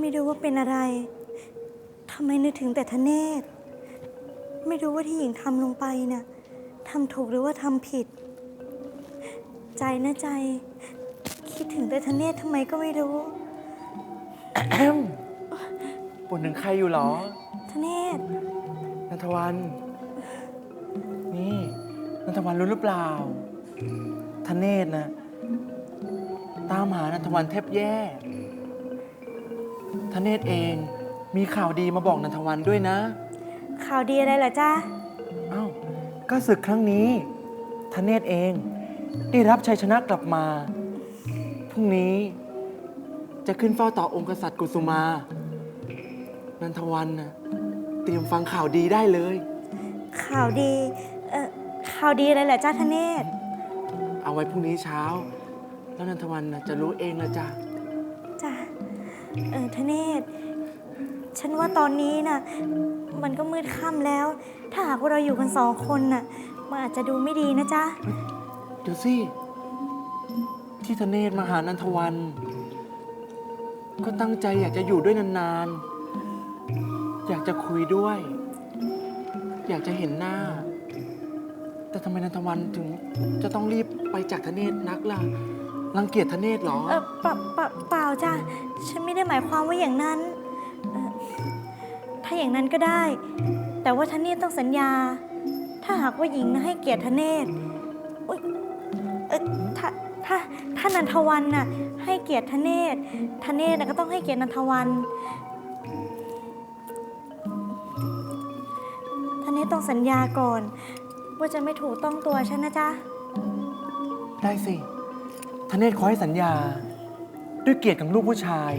ไม่รู้ว่าเป็นอะไรทำไมนึกถึงแต่ทเนศไม่รู้ว่าที่หญิงทำลงไปน่ะทำถูกหรือว่าทำผิด ใจนะใจ คิดถึงแต่ทเนศทำไมก็ไม่รู้ปวดถึงใครอยู่เหรอทเนศนันทวัน นี่นันทวันรู้หรือเปล่าทเนศนะตามหานันทวันแทบแย่ ทเนศเองมีข่าวดีมาบอกนันทวันด้วยนะ ข่าวดีอะไรเหรอจ๊ะเอ้าก็ศึกครั้งนี้ทเนศเองได้รับชัยชนะกลับมา พรุ่งนี้จะขึ้นเฝ้าต่อองค์กษัตริย์กุสุมา นันทวันนะเตรียมฟังข่าวดีได้เลย ข่าวดีเอ่อข่าวดีอะไรเหรอจ้าทเนศ เอาไว้พรุ่งนี้เช้า แล้วนันทวันนะจะรู้เองนะจ๊ะจ้ะ เออทเนศ ฉันว่าตอนนี้น่ะ มันก็มืดค่ำแล้ว ถ้าหากว่าเราอยู่กันสองคนน่ะ มันอาจจะดูไม่ดีนะจ๊ะ เดี๋ยวสิ ที่ทเนศมาหานันทวัน ก็ตั้งใจอยากจะอยู่ด้วยนานๆ อยากจะคุยด้วย อยากจะเห็นหน้า แต่ทำไมนันทวันถึงจะต้องรีบไปจากทเนศนักล่ะรังเกียจทเนศเหรอ เออเปล่าเปล่าเปล่าจ้ะ ฉันไม่ได้หมายความว่าอย่างนั้นเอ่อถ้าอย่างนั้นก็ได้ แต่ว่าทเนศต้องสัญญา ถ้าหากว่าหญิงนะให้เกียรติทเนศอุ๊ยเอ่อถ้าถ้าถ้านันทวันน่ะให้เกียรติทเนศทเนศน่ะก็ต้องให้เกียรตินันทวันทเนศต้องสัญญาก่อน ว่าจะไม่ถูกต้องตัวฉันนะจ๊ะ ได้สิทเนศขอให้สัญญา ด้วยเกียรติของลูกผู้ชาย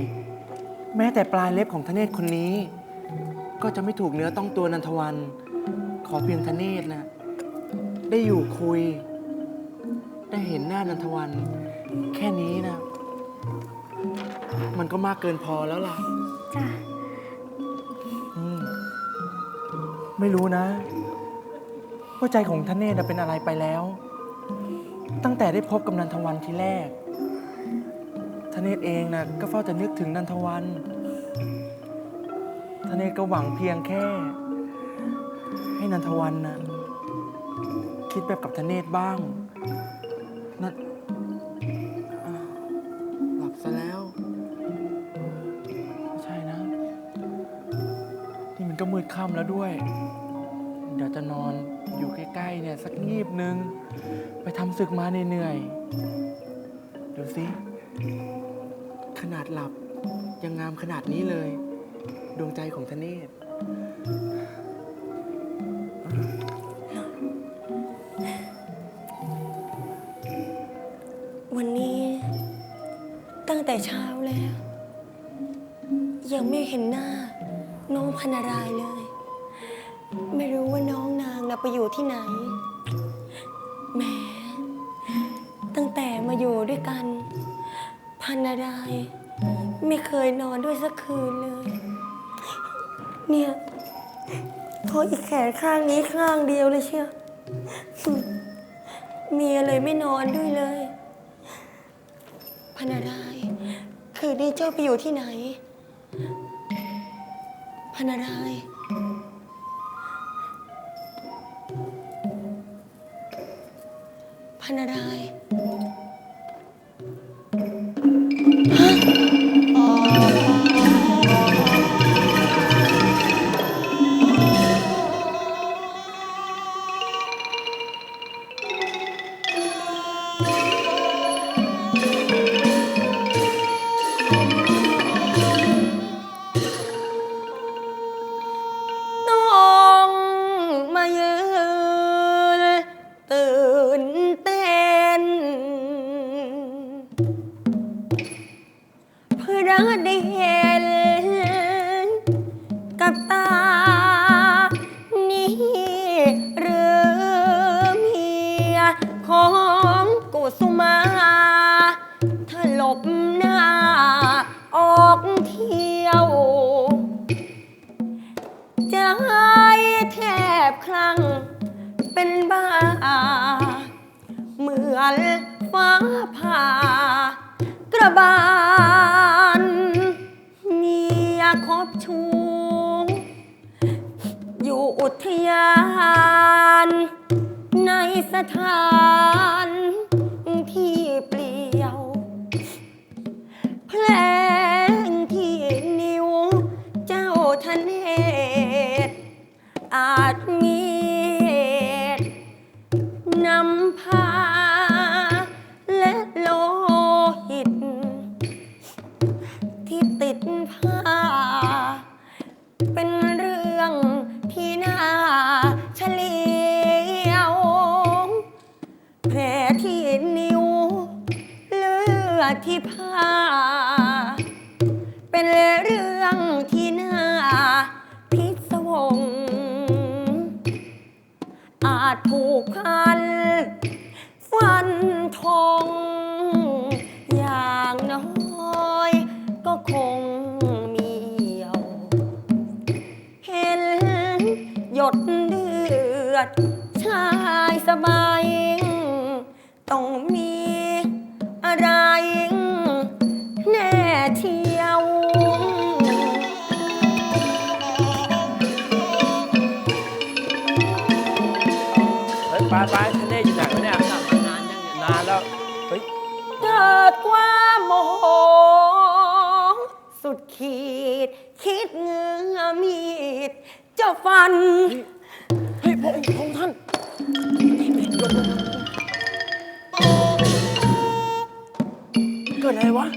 แม้แต่ปลายเล็บของทเนศคนนี้ ก็จะไม่ถูกเนื้อต้องตัวนันทวัน ขอเพียงทเนศนะ ได้อยู่คุย ได้เห็นหน้านันทวัน แค่นี้นะ มันก็มากเกินพอแล้วล่ะ จ้ะอืมไม่รู้นะ ว่าใจของทเนศน่ะเป็นอะไรไปแล้ว ตั้งแต่ได้พบกับนันทวันทีแรก ทเนศเองนะก็เฝ้าแต่นึกถึงนันทวันทเนศก็หวังเพียงแค่ ให้นันทวันนะคิดแบบกับทเนศบ้างนันอ่าหลับซะแล้วไม่ใช่นะ นี่มันก็มืดค่ำแล้วด้วย เดี๋ยวจะนอนอยู่ใกล้ๆเนี่ยสักงีบนึง ไปทำศึกมาเหนื่อยๆดูสิข นาดหลับ ยังงามขนาดนี้เลย ดวงใจของทเนศวันนี้ตั้งแต่เช้าแล้ว ยังไม่เห็นหน้า น้องพันารายเลย ไม่รู้ว่าน้องนางนะไปอยู่ที่ไหนแหมตั้งแต่มาอยู่ด้วยกัน พันาราย ไม่เคยนอนด้วยสักคืนเลย เนี่ยเพราะอีกแขนข้างนี้ข้างเดียวเลยเชียวเมียเลยไม่นอนด้วยเลยพันารายคืนนี้เจ้าไปอยู่ที่ไหนพันารายพันาราย พื่อได้เห็น กับตา นี่หรือเมียของกุสุมาถลบหน้า ออกเที่ยว ใจแทบคลั่งเป็นบ้า เหมือนฟ้าผ่ากระบา คบชูอยู่อุทยาน ในสถานที่เปลี่ยวเพล สบายต้องมีอะไรแน่เทียว เฮ้ยไปไปทะเนศอยู่ไหนวะเนี่ยนานยังนานแล้ว เฮ้ย เกิดความโมโห สุดขีด คิดเงื้อมีดจะฟัน เฮ้ยพระองค์ กิดอะไรวะ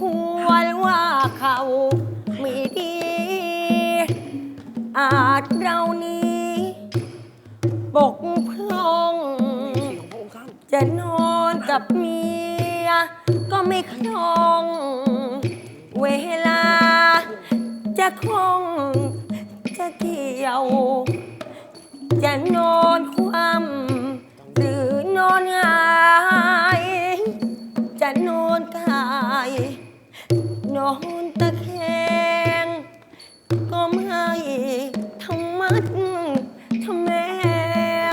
ควรว่าเขาไม่ดี อาจเรานี้บกพร่อง จะนอนกับเมีย ก็ไม่คล่อง เวลา จะคล่องจะเกี่ยว จะนอนคว่ำหรือนอนหงาย นอนตะแคง ก็ไม่ทำมัดทำแม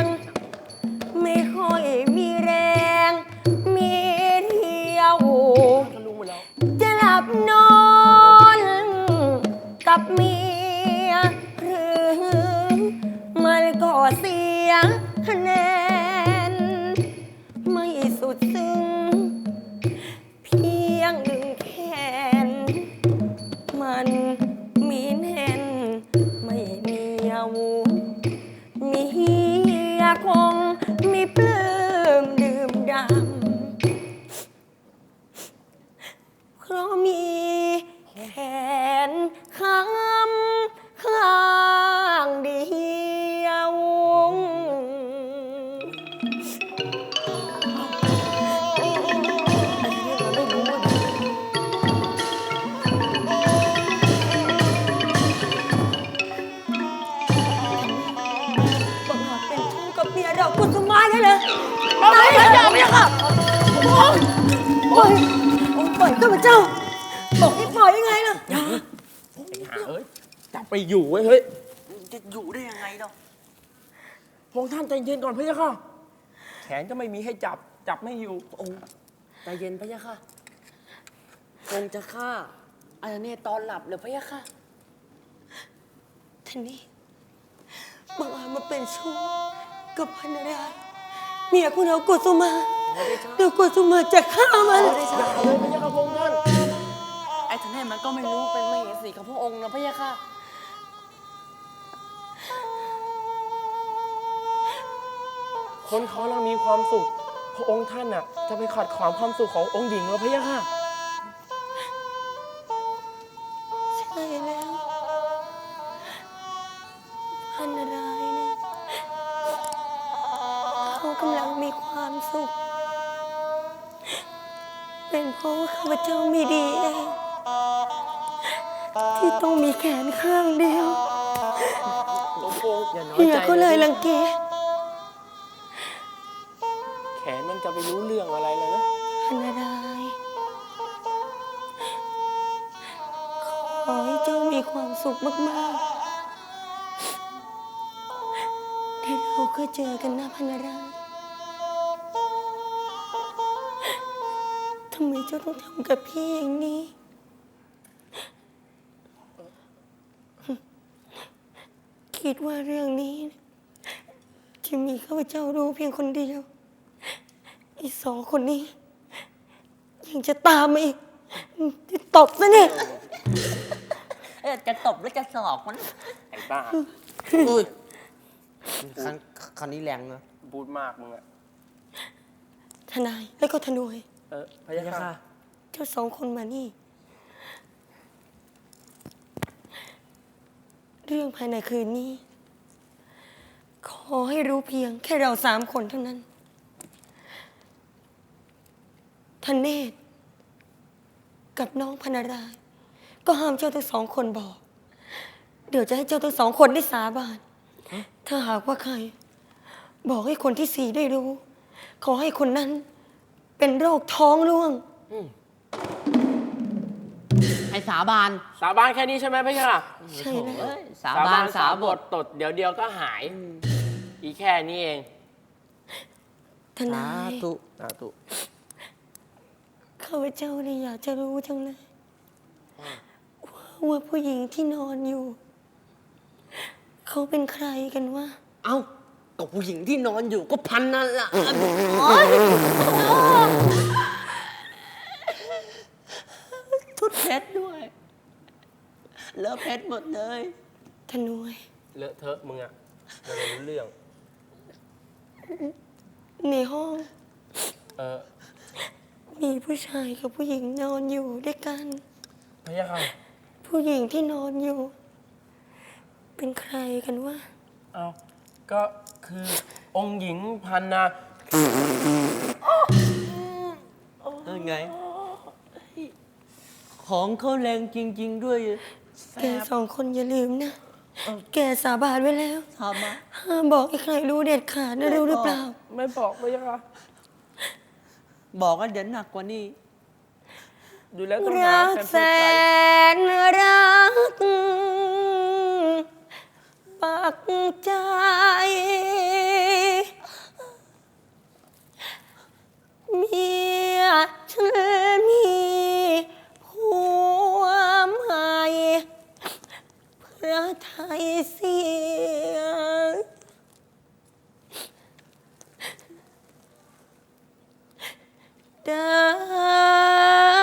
ง ไม่ค่อยมีแรง มีเดียวท่านลุงไปแล้วจะหลับนอนกับเมียหรือมันก็เสียคะแนนายแล้วอย่าไม่ค่ะโอ้ยโอ้ยปล่อยข้าพเจ้า บอกให้ปล่อยยังไงล่ะหาเอ้ยจับไปอยู่เว้ยเฮ้ยจะอยู่ได้ยังไงเนาะพระองค์ท่านใจเย็นก่อนพระเจ้าค่ะ แขนก็ไม่มีให้จับ จับไม่อยู่โอ้ใจเย็นพะยะค่ะคงจะฆ่าอาเนตตอนหลับเลยพะยะค่ะท่านนี่บังอาจมาเป็นชู้กับพันราย เมียคุณเอากุศมาเดี๋ยวกุศมาจะฆ่ามันขอได้จ้ะเลยพระเจ้าค่ะพระองค์ท่านไอ้ทนเนศมันก็ไม่รู้เป็นมเหสีของพระองค์นะพะยะค่ะคนเขากำลังมีความสุข พระองค์ท่านน่ะ จะไปขัดขวางความสุขขององค์หญิงเหรอพระเจ้าค่ะ เราก็เจอกันนะพันรายทำไมเจ้าต้องทำกับพี่อย่างนี้ คิดว่าเรื่องนี้จะมีข้าพเจ้ารู้เพียงคนเดียว อีสองคนนี้ ยังจะตามมาอีกจะตบซะเนี่ย เอ๊ะจะตบหรือจะสอกมันไอ้บ้าอุ้ย คันคันนี้แรงนะพูดมากมึงอะทนายแล้วก็ทนวย เออพะยะค่ะเจ้าสองคนมานี่ เรื่องภายในคืนนี้ ขอให้รู้เพียง แค่เราสามคนเท่านั้นทนเนศกับน้องพนาราย ก็ห้ามเจ้าทั้งสองคนบอก เดี๋ยวจะให้เจ้าทั้งสองคนได้สาบาน ถ้าหากว่าใคร บอกให้คนที่สี่ได้รู้ ขอให้คนนั้น เป็นโรคท้องร่วงให้สาบานสาบานแค่นี้ใช่ไหมพะยะค่ะใช่แล้ว เอ้ยสาบานสาบทตดเดี๋ยวเดียวก็หาย อีแค่นี้เอง ทนาย ธุสาธุข้าพเจ้าเนี่ยอยากจะรู้จังเลยว่าว่าผู้หญิงที่นอนอยู่ เขาเป็นใครกันวะเอ้ากับผู้หญิงที่นอนอยู่ก็พันนั่นล่ะทุดเพชรด้วย เลอะเพชรหมดเลยทนวยเลอะเทอะมึงอะจะไม่รู้เรื่อง ในห้องเออมีผู้ชายกับผู้หญิงนอนอยู่ด้วยกัน พะยะค่ะ ผู้หญิงที่นอนอยู่ เป็นใครกันวะเอาก็คือองค์หญิงพันนาเออไง ของเขาแรงจริง ๆ ด้วยแกสองคนอย่าลืมนะ แกสาบานไว้แล้วทำมาห้ามบอกให้ใครรู้เด็ดขาดนะรู้หรือเปล่า ไม่บอกพะยะค่ะบอกว่าเดี๋ยวหนักกว่านี้ดูแล้วต้องหารักแฟนแสพูดไกลนรัก ปักใจ เมียฉันมีผัวใหม่พระไทยเสียเดิ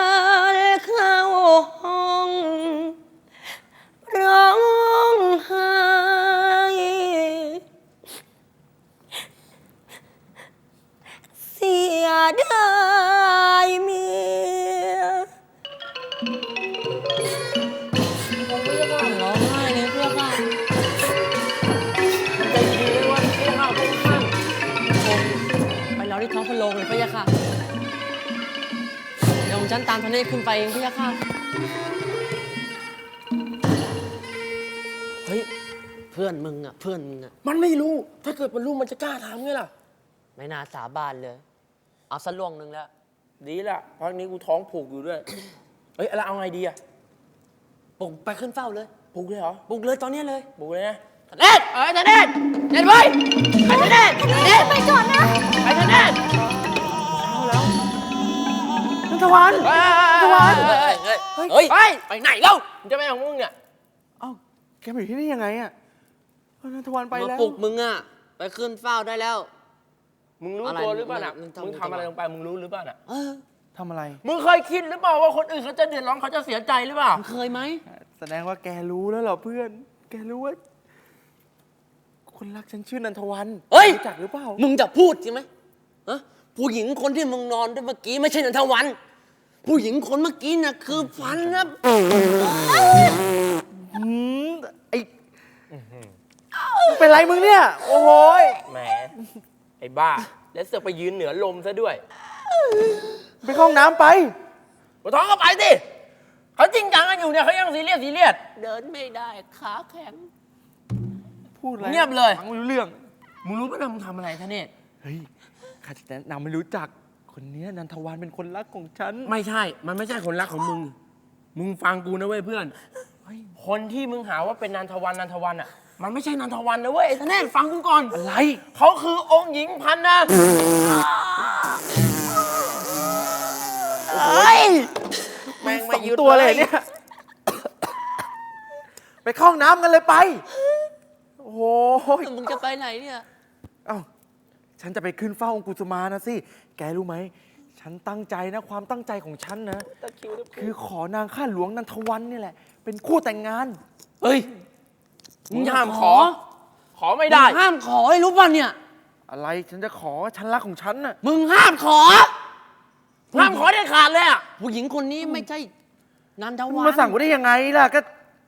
ฉันตามทนเนศขึ้นไปเองพะยะค่ะ เฮ้ย เพื่อนมึงอะ เพื่อนมึงอะ มันไม่รู้ ถ้าเกิดมันรู้มันจะกล้าทำไงล่ะ ไม่น่าสาบานเลย เอาสักล่วงหนึ่งแล้ว ดีละพักนี้กูท้องผูกอยู่ด้วย เฮ้ยแล้วเอาไงดีอะปลุกไปขึ้นเฝ้าเลย ผูกเลยเหรอปลุกเลยตอนนี้เลยผูกเลยนะทนเนศเอ้ยทนเนศเด็ดไว้ไปทนเนศทนเนศไปก่อนนะไปทนเนศนัน ทวันเฮ้ยทวันเฮ้ยเฮ้ยเฮ้ยเฮ้ย ไปไหนเล่ามึงจะไปของมึงเนี่ยเอ้าแกมาอยู่ที่นี่ยังไงอะเอ้านันทวันไปมาแล้ว ปลุกมึงอะ ไปขึ้นเฝ้าได้แล้ว มึงรู้อะไรตัวหรือเปล่าน่ะมึงทำ มึงทำอะไรลงไป มึงรู้หรือเปล่าน่ะ เออทำอะไร มึงเคยคิดหรือเปล่าว่าคนอื่นเขาจะเดือดร้อนเขาจะเสียใจหรือเปล่า มึงเคยไหม แสดงว่าแกรู้แล้วเหรอเพื่อน แกรู้ว่า คนรักฉันชื่อนันทวันเฮ้ย รู้จักหรือเปล่า มึงจะพูดใช่ไหมฮะผู้หญิงคนที่มึงนอนด้วยเมื่อกี้ไม่ใช่นันทวัน ผู้หญิงคนเมื่อกี้น่ะคือฟันนะหืมไอเป็นไรมึงเนี่ย โอ้โหยแหมไอ้บ้า แล้วเสือกไปยืนเหนือลมซะด้วยไปเข้าห้องน้ำไปปวดท้องก็ไปสิเขาจริงจังกันอยู่เนี่ยเขายังซีเรียสซีเรียส เดินไม่ได้ขาแข็ง พูดอะไรเงียบเลย ฟังไม่รู้เรื่อง มึงรู้ไหมนะมึงทำอะไรทะเนศเฮ้ยข้าจะแนะนำไม่รู้จัก คนเนี้ยนันทวันเป็นคนรักของฉัน ไม่ใช่ มันไม่ใช่คนรักของมึง มึงฟังกูนะเว้ยเพื่อน คนที่มึงหาว่าเป็นนันทวันนันทวันอะ มันไม่ใช่นันทวันนะเว้ยไอ้ทะเนศฟังกูก่อน อะไร เขาคือองค์หญิงพันนะเฮ้ยแม่งสไม่องหยุดตัวเลยเนี่ย ไปเข้าห้องน้ำกันเลยไป โอ้โห มึงจะไปไหนเนี่ย เอ้า ฉันจะไปขึ้นเฝ้าองค์กุสุมานะสิ แกรู้ไหม ฉันตั้งใจนะ ความตั้งใจของฉันนะคือขอนางข้าหลวงนันทวันนี่แหละ เป็นคู่แต่งงาน เฮ้ยมึงห้ามขอ ขอไม่ได้ห้ามขอให้รู้ป่ะเนี่ย อะไรฉันจะขอฉันรักของฉันน่ะ มึงห้ามขอ ห้ามขอได้ขาดเลยอะผู้หญิงคนนี้ไม่ใช่นันทมึงวันมาสั่งกูได้ยังไงล่ะก็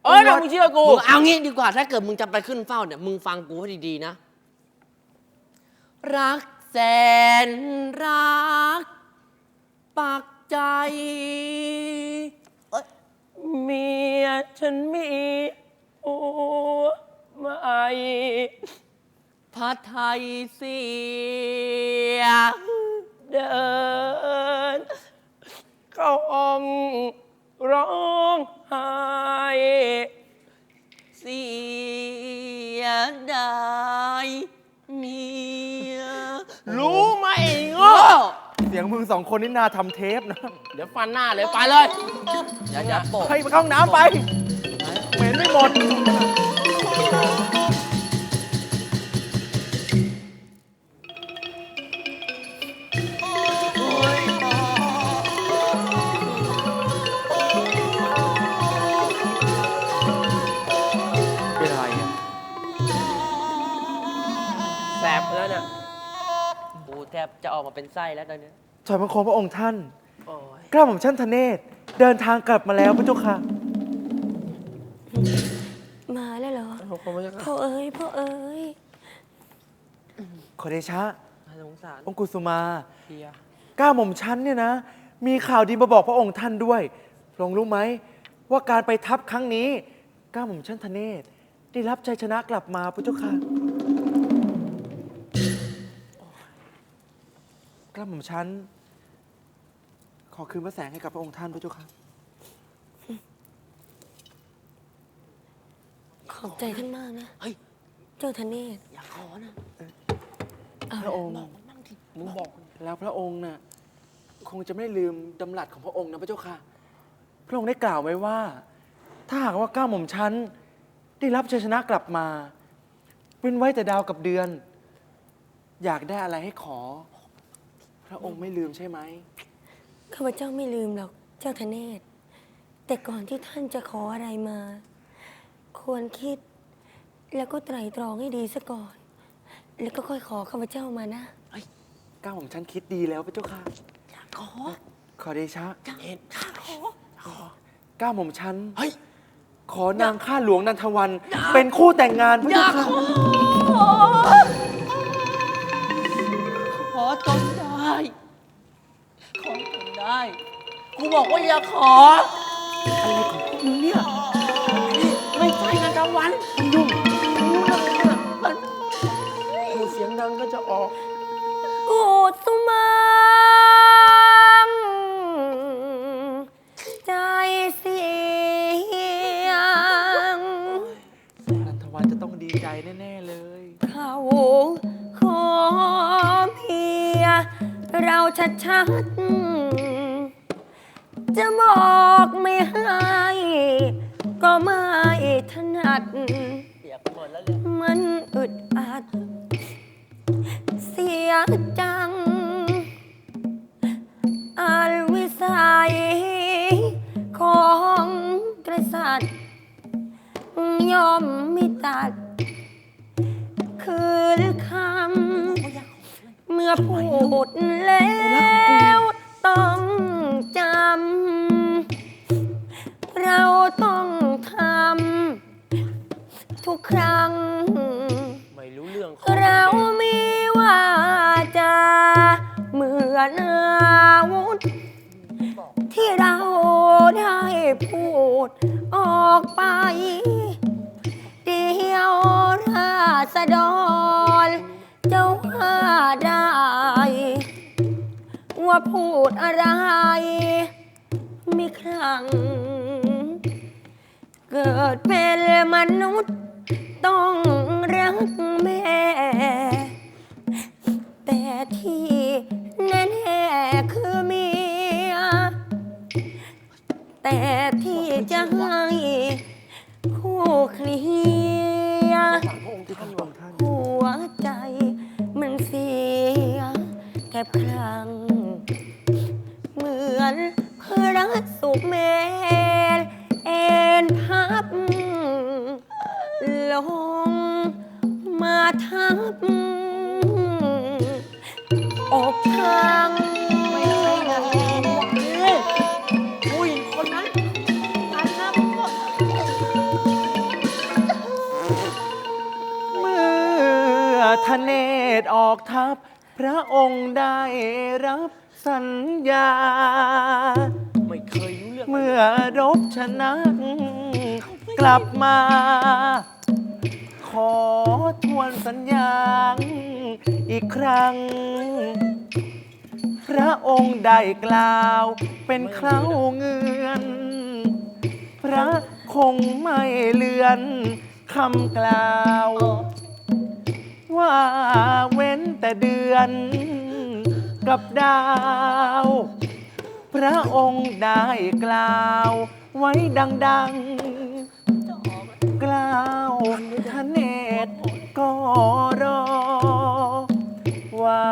เอ้ยเดี๋ยวมึงเชื่อกู มึงเอางี้ดีกว่าถ้าเกิดมึงจะไปขึ้นเฝ้าเนี่ยมึงฟังกูให้ดีๆนะ รักแสนรัก ปักใจ เมียฉันมีผัวใหม่พระไทยเสียเดินเข้าห้องร้องไห้ สียงมึงสองคนนี่นาทำเทปนะเดี๋ยวฟันหน้าเลยไปเลยอย่าอย่าโปะให้ไปเข้าห้องน้ำไป เหม็นไม่หมด เป็นอะไรอะแสบแล้วเนี่ย กูแทบจะออกมาเป็นไส้แล้วตอนเนี้ยถอยบังคมพระองค์ท่านโอ้ยกล้าหม่อมชั้นทเนศ เดินทางกลับมาแล้วพระเจ้าค่ะ มาแล้วเหรอขอบคุณพระเจ้าพ่อค่ะเอ๋ยพ่อเอ๋ยขอเดชะ น่าสงสารองค์กุสุมาเพียก้าหม่อมชั้นเนี่ยนะ มีข่าวดีมาบอกพระองค์ท่านด้วยพระองค์รู้ไหม ว่าการไปทัพครั้งนี้ก้าหม่อมชั้นทเนศ ได้รับชัยชนะกลับมาพระเจ้าค่ะ ก้าหม่อมชั้นขอคืนพระแสงให้กับพระองค์ท่านพระเจ้าค่ะ ขอบใจท่านมากนะเฮ้ย เจ้าธเนศอย่าขอนะพระองค์มึงบอกแล้วพระองค์น่ะคงจะไม่ลืมดำรัสของพระองค์นะพระเจ้าค่ะ พระองค์ได้กล่าวไว้ว่า ถ้าหากว่าก้าหม่อมชั้น ได้รับชัยชนะกลับมา เว้นไว้แต่ดาวกับเดือน อยากได้อะไรให้ขอพ ระองค์ไม่ลืมใช่ไหมข้าพเจ้าไม่ลืมหรอกเจ้าธเนศ แต่ก่อนที่ท่านจะขออะไรมา ควรคิด แล้วก็ไตร่ตรองให้ดีซะก่อน แล้วก็ค่อยขอข้าพเจ้ามานะก้าหม่อมชั้นคิดดีแล้วพระเจ้าค่ะ ขอ ขอเดชะเห็นข้าขอก้าหม่อมชั้นเฮ้ยขอนางข้าหลวงนันทวัน เป็นคู่แต่งงานพระอย่าเจ้าขค่ะ ได้กูบอกว่าอย่าขอ อะไรของพวกมึงเนี่ยไม่ใช่นันทวันยุ่งรู้เลยอะมันกูเสียงดังก็จะออก กูสุมังใจเสียงนันทวันจะต้องดีใจแน่ ๆ เลย เขาขอเพีย เราชัดชัดๆ จะบอกไม่ให้ก็ไม่ถนัด เปียกหมดแล้วเนี่ยมันอึดอัด เสียจังอาลวิสัยของกษัตริย์ยอมไม่ตัด คืนคำเมื่อพูดแล้ว ต้องจำ เราต้องทำทุกครั้ง ไม่รู้เรื่องของเรามีว่าจะเหมือนอาวุธ ที่เราได้พูดออกไป เดียวราษฎร พูดอะไรไม่ครั้ง เกิดเป็นมนุษย์ต้องรักแม่ แต่ที่แน่ๆคือเมีย แต่ที่จะให้คู่เคลียร์หัวใจมันเสีย แทบครั้งเหมือนพระสุเมรเอ็นพับ ลงมาทับอกทางไม่ให้เงินผู้หญิงคนนั้นพันนะเมื่อทะเนศออกทัพ พระองค์ได้รับสัญญา ไม่เคยรู้เรื่องเมื่อรบชนะ กลับมา ขอทวนสัญญาอีกครั้ง พระองค์ได้กล่าวเป็นเคล้าเงือน พระคงไม่เลือนคำกล่าว ว่าเว้นแต่เดือน กับดาว พระองค์ได้กล่าว ไว้ดังๆ กล่าวทะเนศก็รอ ว่า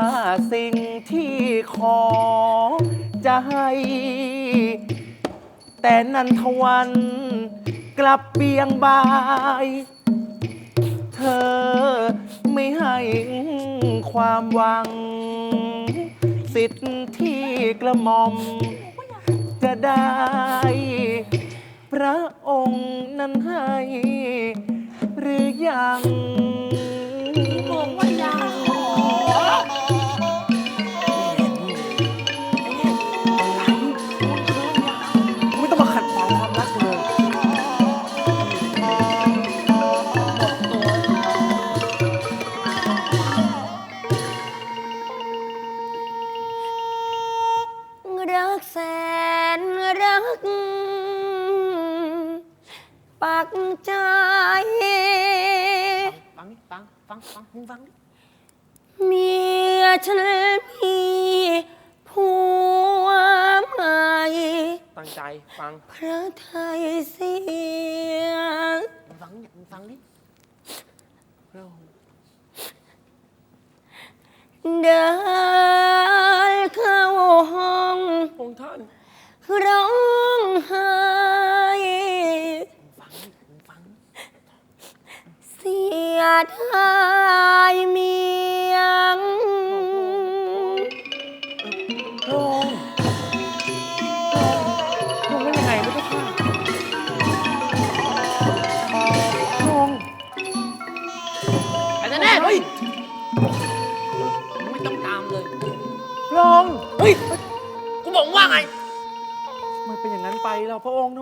สิ่งที่ขอจะให้ แต่นันทวันกลับเบียงบาย เธอ ไม่ให้ความหวัง สิทธิ์ที่กระหม่อม จะได้ พระองค์นั้นให้ หรือยัง งเนี่ยมึงฟังดิเดินเข้าห้ององค์ท่านร้องไห้ฟังดิมึงฟังดิเสียดายเมียง เป็นอย่างนั้นไปแล้วพระองค์